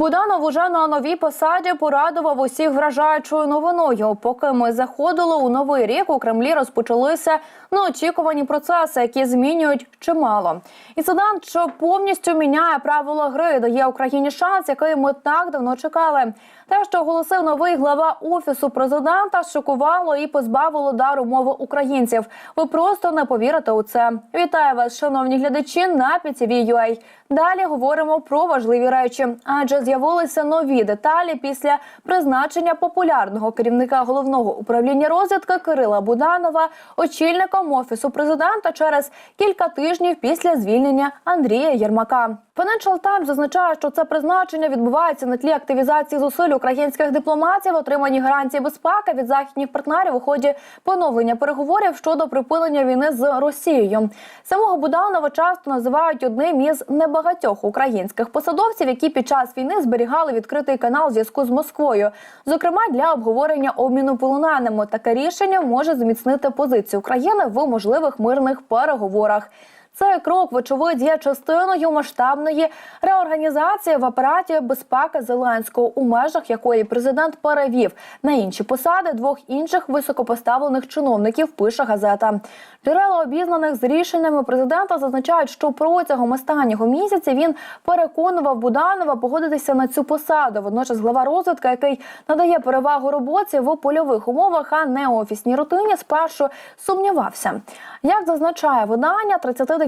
Буданов уже на новій посаді порадував усіх вражаючою новиною. Поки ми заходили у новий рік, у Кремлі розпочалися неочікувані процеси, які змінюють чимало. Інцидент, що повністю міняє правила гри, дає Україні шанс, який ми так давно чекали. Те, що оголосив новий глава офісу президента, шокувало і позбавило дару мови українців. Ви просто не повірите у це. Вітаю вас, шановні глядачі, на PTV.ua. Далі говоримо про важливі речі, адже з'явилися нові деталі після призначення популярного керівника головного управління розвідки Кирила Буданова очільником офісу президента через кілька тижнів після звільнення Андрія Єрмака. Financial Times зазначає, що це призначення відбувається на тлі активізації зусиль українських дипломатів, отримані гарантії безпеки від західних партнерів у ході поновлення переговорів щодо припинення війни з Росією. Самого Буданова часто називають одним із небагатьох українських посадовців, які під час війни зберігали відкритий канал зв'язку з Москвою, зокрема для обговорення обміну полоненими. Таке рішення може зміцнити позицію України в можливих мирних переговорах. Цей крок, вочевидь, є частиною масштабної реорганізації в апараті безпеки Зеленського, у межах якої президент перевів на інші посади двох інших високопоставлених чиновників. Пише газета. Джерела обізнаних з рішеннями президента зазначають, що протягом останнього місяця він переконував Буданова погодитися на цю посаду. Водночас глава розвідки, який надає перевагу роботі в польових умовах, а не офісній рутині, спершу сумнівався. Як зазначає видання,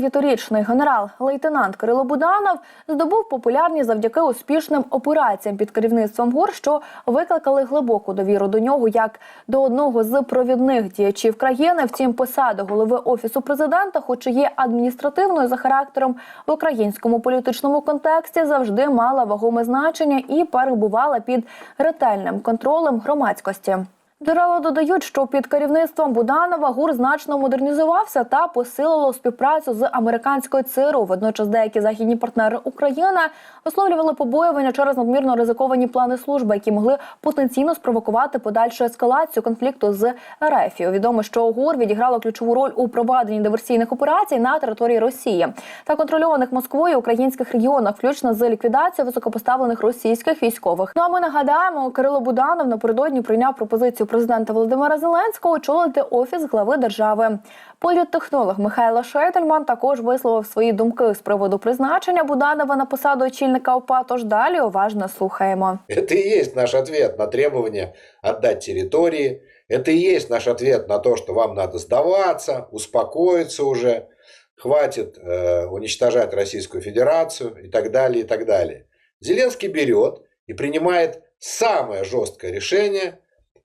39-річний генерал-лейтенант Кирило Буданов здобув популярність завдяки успішним операціям під керівництвом ГУР, що викликали глибоку довіру до нього як до одного з провідних діячів країни. Втім, посада голови офісу президента, хоч і є адміністративною за характером в українському політичному контексті, завжди мала вагоме значення і перебувала під ретельним контролем громадськості. Джерела додають, що під керівництвом Буданова ГУР значно модернізувався та посилило співпрацю з американською ЦРУ. Водночас деякі західні партнери України висловлювали побоювання через надмірно ризиковані плани служби, які могли потенційно спровокувати подальшу ескалацію конфлікту з РФ. Відомо, що ГУР відіграло ключову роль у проведенні диверсійних операцій на території Росії та контрольованих Москвою українських регіонах, включно з ліквідацією високопоставлених російських військових. Ну а ми нагадаємо, Кирило Буданов напередодні прийняв пропозицію президента Володимира Зеленського очолити офіс глави держави. Політтехнолог Михайло Шейтельман також висловив свої думки з приводу призначення Буданова на посаду очільника ОПА. Тож далі уважно слухаємо. Это и есть наш ответ на требование отдать территории. Это и есть наш ответ на то, что вам надо сдаваться, успокоиться уже, хватит э, уничтожать Российскую Федерацию и так далее, и так далее. Зеленский берет и принимает самое жесткое решение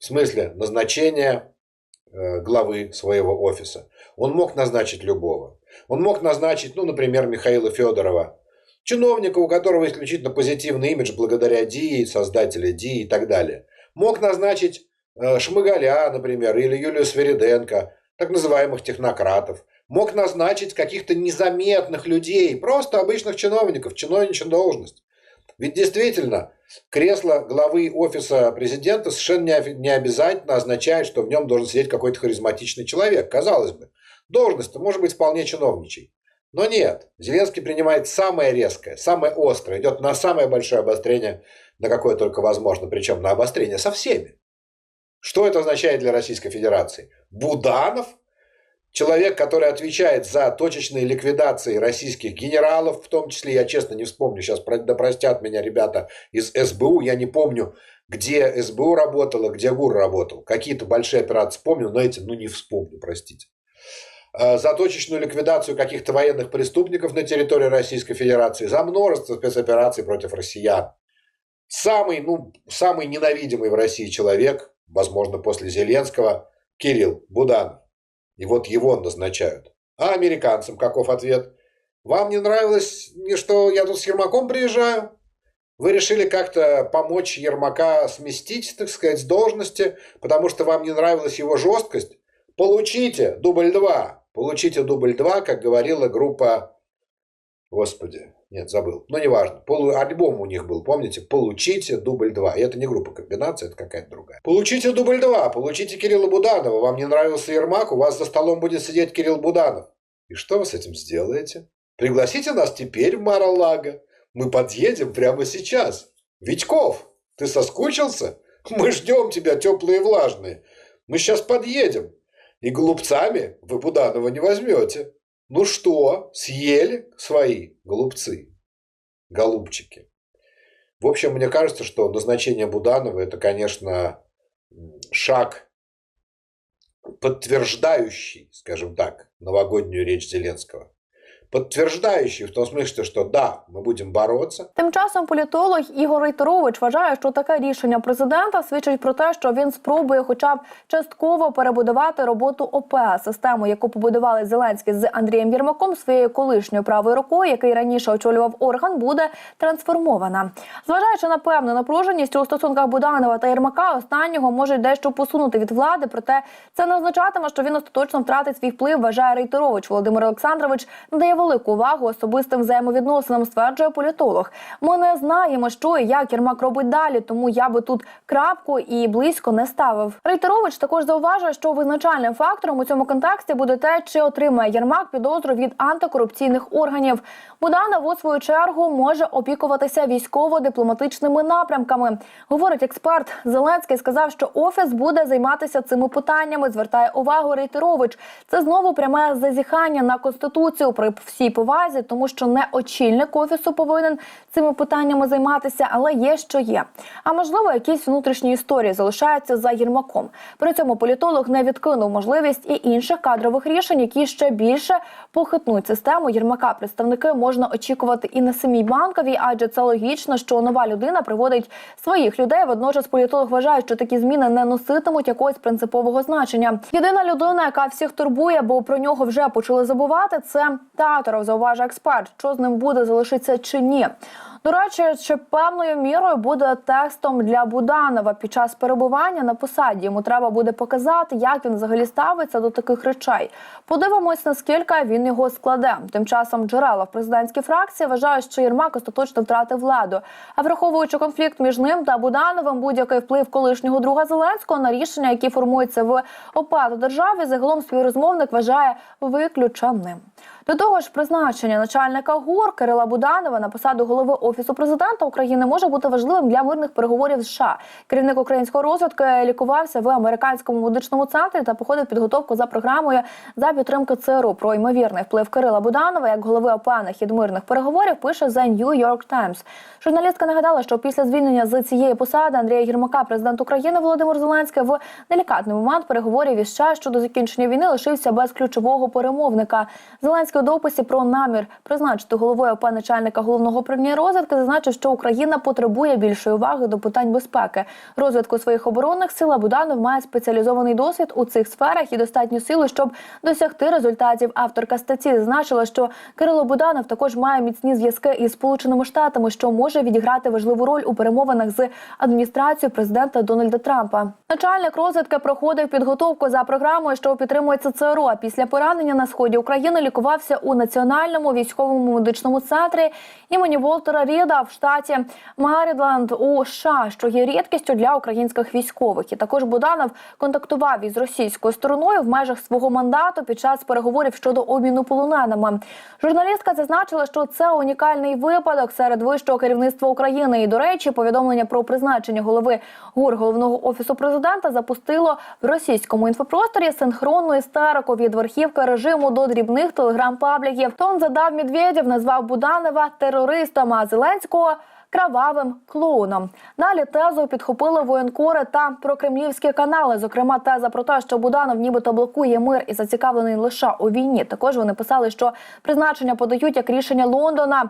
в смысле назначения э, главы своего офиса. Он мог назначить любого. Он мог назначить, ну, например, Михаила Федорова, чиновника, у которого исключительно позитивный имидж благодаря ДИИ, создателя ДИИ и так далее. Мог назначить э, Шмыгаля, например, или Юлию Свериденко, так называемых технократов. Мог назначить каких-то незаметных людей, просто обычных чиновников, чиновничью должность. Ведь действительно, кресло главы офиса президента совершенно не обязательно означает, что в нем должен сидеть какой-то харизматичный человек. Казалось бы, должность может быть вполне чиновничей. Но нет, Зеленский принимает самое резкое, самое острое, идет на самое большое обострение, на какое только возможно, причем на обострение со всеми. Что это означает для Российской Федерации? Буданов, человек, который отвечает за точечные ликвидации российских генералов, в том числе, я честно не вспомню, сейчас да простят меня ребята из СБУ, я не помню, где СБУ работала, где ГУР работал. Какие-то большие операции помню, но эти, ну, не вспомню, простите. Э, За точечную ликвидацию каких-то военных преступников на территории Российской Федерации, за множество спецопераций против россиян. Самый, ну, самый ненавидимый в России человек, возможно, после Зеленского, Кирилл Буданов. И вот его назначают. А американцам каков ответ? Вам не нравилось, не что я тут с Ермаком приезжаю? Вы решили как-то помочь Ермака сместить, так сказать, с должности, потому что вам не нравилась его жесткость? Получите дубль 2. Получите дубль 2, как говорила группа... Господи, нет, забыл. Но неважно. Полу... Альбом у них был, помните? Получите дубль 2. И это не группа комбинация, это какая-то другая. Получите дубль 2. Получите Кирилла Буданова. Вам не нравился Ермак, у вас за столом будет сидеть Кирилл Буданов. И что вы с этим сделаете? Пригласите нас теперь в Мара-Лаго. Мы подъедем прямо сейчас. Витьков, ты соскучился? Мы ждем тебя, теплые и влажные. Мы сейчас подъедем. И голубцами вы Буданова не возьмете. Ну что, съели свои голубцы? Голубчики. В общем, мне кажется, что назначение Буданова это, конечно, шаг, подтверждающий, скажем так, новогоднюю речь Зеленского. Подтверждающий в том смысле, что да, мы будем бороться, Тим часом політолог Ігор Рейтерович вважає, що таке рішення президента свідчить про те, що він спробує, хоча б частково перебудувати роботу ОП, систему, яку побудували Зеленський з Андрієм Єрмаком, своєю колишньою правою рукою, який раніше очолював орган, буде трансформована. Зважаючи на певну напруженість у стосунках Буданова та Єрмака, останнього можуть дещо посунути від влади. Проте це не означатиме, що він остаточно втратить свій вплив. Вважає Рейтерович Володимир Олександрович надає велику увагу особистим взаємовідносинам, стверджує політолог. Ми не знаємо, що і як Єрмак робить далі, тому я би тут крапку і близько не ставив. Рейтерович також зауважує, що визначальним фактором у цьому контексті буде те, чи отримає Єрмак підозру від антикорупційних органів. Буданов, у свою чергу, може опікуватися військово-дипломатичними напрямками. Говорить експерт. Зеленський сказав, що офіс буде займатися цими питаннями. Звертає увагу Рейтерович. Це знову пряме зазіхання на конституцію при всій повазі, тому що не очільник офісу повинен цими питаннями займатися, але є що є. А можливо, якісь внутрішні історії залишаються за Єрмаком. При цьому політолог не відкинув можливість і інших кадрових рішень, які ще більше похитнуть систему Єрмака. Представники можна очікувати і на самій банковій, адже це логічно, що нова людина приводить своїх людей. Водночас політолог вважає, що такі зміни не носитимуть якогось принципового значення. Єдина людина, яка всіх турбує, бо про нього вже почали забувати, це Таторов, зауважує експерт. Що з ним буде, залишиться чи ні. До певною мірою буде тестом для Буданова під час перебування на посаді. Йому треба буде показати, як він взагалі ставиться до таких речей. Подивимось, наскільки він його складе. Тим часом джерела в президентській фракції вважають, що Єрмак остаточно втратив владу. А враховуючи конфлікт між ним та Будановим, будь-який вплив колишнього друга Зеленського на рішення, які формуються в ОПА та державі, загалом співрозмовник вважає виключеним. До того ж, призначення начальника ГУР Кирила Буданова на посаду голови офісу президента України може бути важливим для мирних переговорів з США. Керівник української розвідки лікувався в американському медичному центрі та походив підготовку за програмою за підтримки ЦРУ. Про ймовірний вплив Кирила Буданова як голови ОП на хід мирних переговорів пише The New York Times. Журналістка нагадала, що після звільнення з цієї посади Андрія Єрмака, президент України Володимир Зеленський в делікатний момент переговорів із США щодо закінчення війни лишився без ключового перемовника. Зеленський у дописі про намір призначити головою ОП начальника головного управління розвідки зазначив, що Україна потребує більшої уваги до питань безпеки, розвитку своїх оборонних сил. Буданов має спеціалізований досвід у цих сферах і достатню силу, щоб досягти результатів. Авторка статті зазначила, що Кирило Буданов також має міцні зв'язки із Сполученими Штатами, що може відіграти важливу роль у перемовинах з адміністрацією президента Дональда Трампа. Начальник розвідки проходив підготовку за програмою, що підтримується ЦРУ. Після поранення на сході України лікувався у національному військовому медичному центрі імені Волтера Ріда в штаті Маріленд у США, що є рідкістю для українських військових. І також Буданов контактував із російською стороною в межах свого мандату під час переговорів щодо обміну полоненими. Журналістка зазначила, що це унікальний випадок серед вищого керівництва України. І до речі, повідомлення про призначення голови ГУР головного офісу президента запустило в російському інфопросторі синхронну істерику від верхівки режиму до дрібних телеграм-пабліків. Тон задав Медведєв, назвав Буданова терористом, а Зеленського. Кровавим клоуном далі тезу підхопили воєнкори та прокремлівські канали. Зокрема, теза про те, що Буданов нібито блокує мир і зацікавлений лише у війні. Також вони писали, що призначення подають як рішення Лондона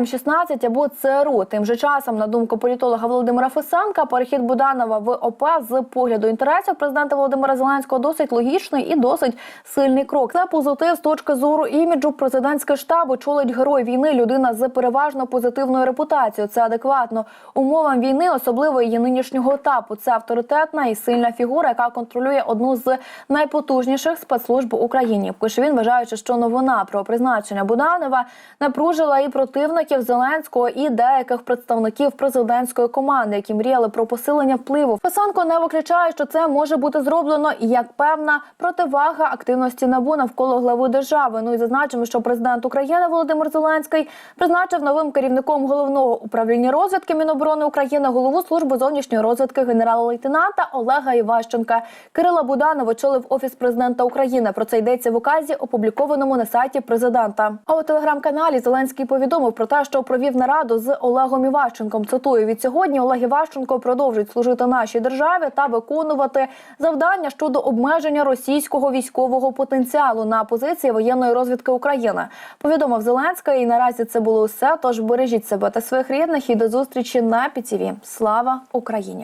М16 або ЦРУ. Тим же часом, на думку політолога Володимира Фесенка, перехід Буданова в ОП з погляду інтересів президента Володимира Зеленського досить логічний і досить сильний крок. Це позитив з точки зору іміджу президентського штабу. Чолить герой війни, людина з переважно позитивною репутацією. Це адекватно умовам війни, особливо її нинішнього етапу. Це авторитетна і сильна фігура, яка контролює одну з найпотужніших спецслужб Україні. Пише він, вважаючи, що новина про призначення Буданова напружила і противників Зеленського, і деяких представників президентської команди, які мріяли про посилення впливу. Писанко не виключає, що це може бути зроблено як певна противага активності НАБУ навколо глави держави. Ну і зазначимо, що президент України Володимир Зеленський призначив новим керівником головного управління управління розвідки Міноборони України, голову служби зовнішньої розвідки генерала-лейтенанта Олега Іващенка. Кирила Буданов очолив офіс президента України. Про це йдеться в указі, опублікованому на сайті президента. А у телеграм-каналі Зеленський повідомив про те, що провів нараду з Олегом Іващенком. Цитую від сьогодні Олег Іващенко продовжить служити нашій державі та виконувати завдання щодо обмеження російського військового потенціалу на позиції воєнної розвідки України. Повідомив Зеленський. І наразі це було все. Тож бережіть себе та своїх рідних і до зустрічі на ПІТІВІ. Слава Україні!